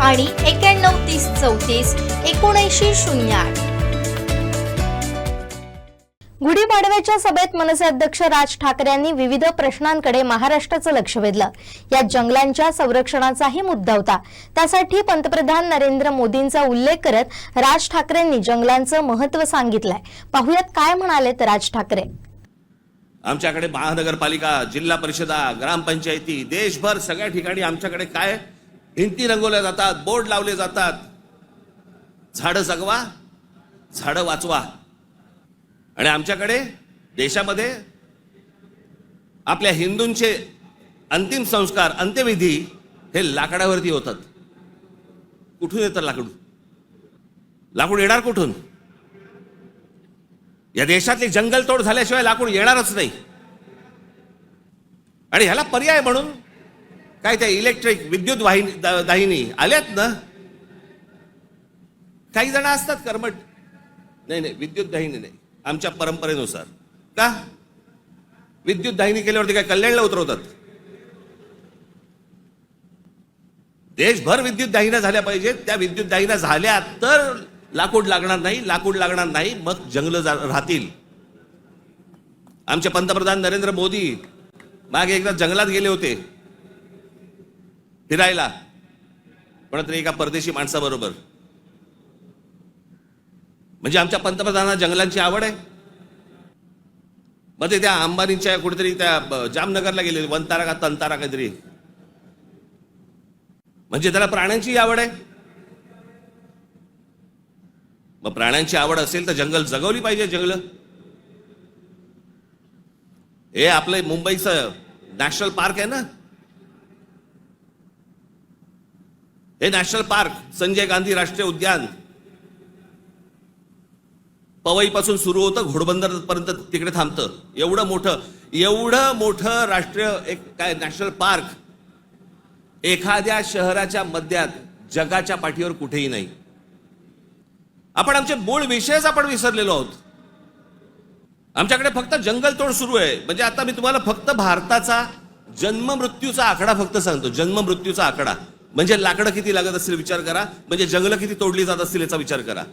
आणि एक्याण्णव तीस चौतीस एकोणऐंशी शून्य आठ. गुढीपाडव्याच्या सभेत मनसे अध्यक्ष राज ठाकरे यांनी विविध प्रश्नांकडे महाराष्ट्राचं लक्ष वेधलं. या जंगलांच्या संरक्षणाचाही मुद्दा होता. त्यासाठी पंतप्रधान नरेंद्र मोदींचा उल्लेख करत राज ठाकरेंनी जंगलांचं महत्त्व सांगितलंय. पाहुयात काय म्हणालेत राज ठाकरे? आमच्याकडे महानगरपालिका जिल्हा परिषदा ग्रामपंचायती देशभर सगळ्या ठिकाणी आमच्याकडे काय भिंती रंगवल्या जातात बोर्ड लावले जातात. झाडं जगवा झाडं वाचवा. आणि आमच्याकडे देशामध्ये आपल्या हिंदूंचे अंतिम संस्कार अंत्यविधी हे लाकडावरती होतात. कुठून येतं लाकडू? लाकूड येणार कुठून? या देशातली जंगलतोड झाल्याशिवाय लाकूड येणारच नाही. आणि ह्याला पर्याय म्हणून काय त्या इलेक्ट्रिक विद्युत वाहिनी दाहिनी? आल्यात ना? काही जण असतात कर्मट. नाही नाही विद्युत दाहिनी नाही. आमच्या परंपरेनुसार. का? विद्युत दाहिनी केल्यावरती काय कल्याणला उतरवतात? देशभर विद्युत दाहिन्या झाल्या पाहिजेत. त्या विद्युत दाहिन्या झाल्या तर लाकूड लागणार नाही लाकूड लागणार नाही मग जंगल राहतील. आमचे पंतप्रधान नरेंद्र मोदी मागे एकदा जंगलात गेले होते. फिरायला. कोणातरी एका परदेशी माणसाबरोबर. म्हणजे आमच्या पंतप्रधानांना जंगलांची आवड आहे. मग ते त्या अंबानींच्या कुठेतरी त्या जामनगरला गेले वनतारा का तंतारा काहीतरी. म्हणजे त्याला प्राण्यांची आवड आहे. मग प्राण्यांची आवड असेल तर जंगल जगवली पाहिजे जंगल. हे आपलं मुंबईचं नॅशनल पार्क आहे ना? हे नॅशनल पार्क संजय गांधी राष्ट्रीय उद्यान. पवईपासून सुरू होतं घोडबंदर पर्यंत तिकडे थांबतं. एवढं मोठं एवढं मोठं राष्ट्रीय एक काय नॅशनल पार्क एखाद्या शहराच्या मध्यात जगाच्या पाठीवर कुठेही नाही. आपण आमचे मूळ विषयच आपण विसरलेलो आहोत. आमच्याकडे फक्त जंगलतोड सुरू आहे. म्हणजे आता मी तुम्हाला फक्त भारताचा जन्म मृत्यूचा आकडा फक्त सांगतो. जन्म मृत्यूचा आकडा. म्हणजे लाकडं किती लागत असतील विचार करा. म्हणजे जंगलं किती तोडली जात असतील याचा विचार करा.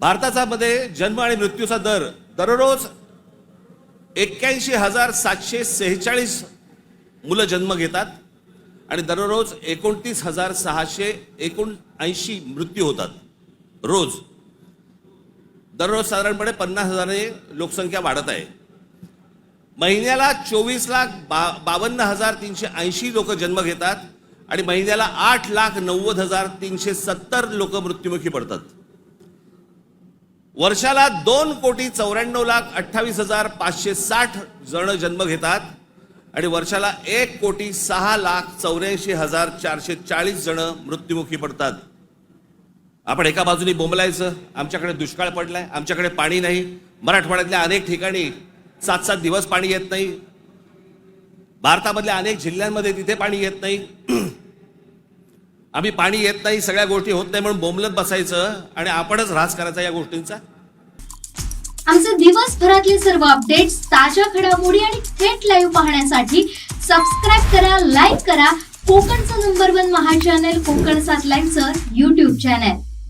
भारताचा मध्ये जन्म आणि मृत्यूचा दर दररोज एक्क्याऐंशी हजार सातशे सेहेचाळीस मुलं जन्म घेतात आणि दररोज एकोणतीस हजार सहाशे एकोणऐंशी मृत्यू होतात. रोज. दररोज साधारणपणे पन्नास हजाराने लोकसंख्या वाढत आहे. महिन्याला चोवीस लाख बा बावन्न हजार तीनशे ऐंशी लोक जन्म घेतात. आणि महिन्याला आठ लाख नव्वद हजार तीनशे सत्तर लोक मृत्युमुखी पडतात. वर्षाला दोन कोटी चौऱ्याण्णव लाख अठ्ठावीस हजार पाचशे साठ जण जन्म घेतात आणि वर्षाला एक कोटी सहा लाख चौऱ्याऐंशी हजार चारशे चाळीस जण मृत्युमुखी पडतात. आपण एका बाजूनी बोंबलायचं आमच्याकडे दुष्काळ पडलाय आमच्याकडे पाणी नाही. मराठवाड्यातल्या अनेक ठिकाणी सात सात दिवस पाणी येत नाही. भारतामधल्या अनेक जिल्ह्यांमध्ये तिथे पाणी येत नाही. आम्ही पाणी येत नाही सगळ्या गोष्टी होत नाही म्हणून बोंबलत बसायचं आणि आपणच ऱ्हास करायचा या गोष्टींचा. आमचे दिवसभरातले सर्व अपडेट्स ताज्या घडामोडी आणि थेट लाईव्ह पाहण्यासाठी सबस्क्राईब करा लाईक करा. कोकणचं नंबर वन महा चॅनल कोकण सात लाईनचं युट्यूब चॅनल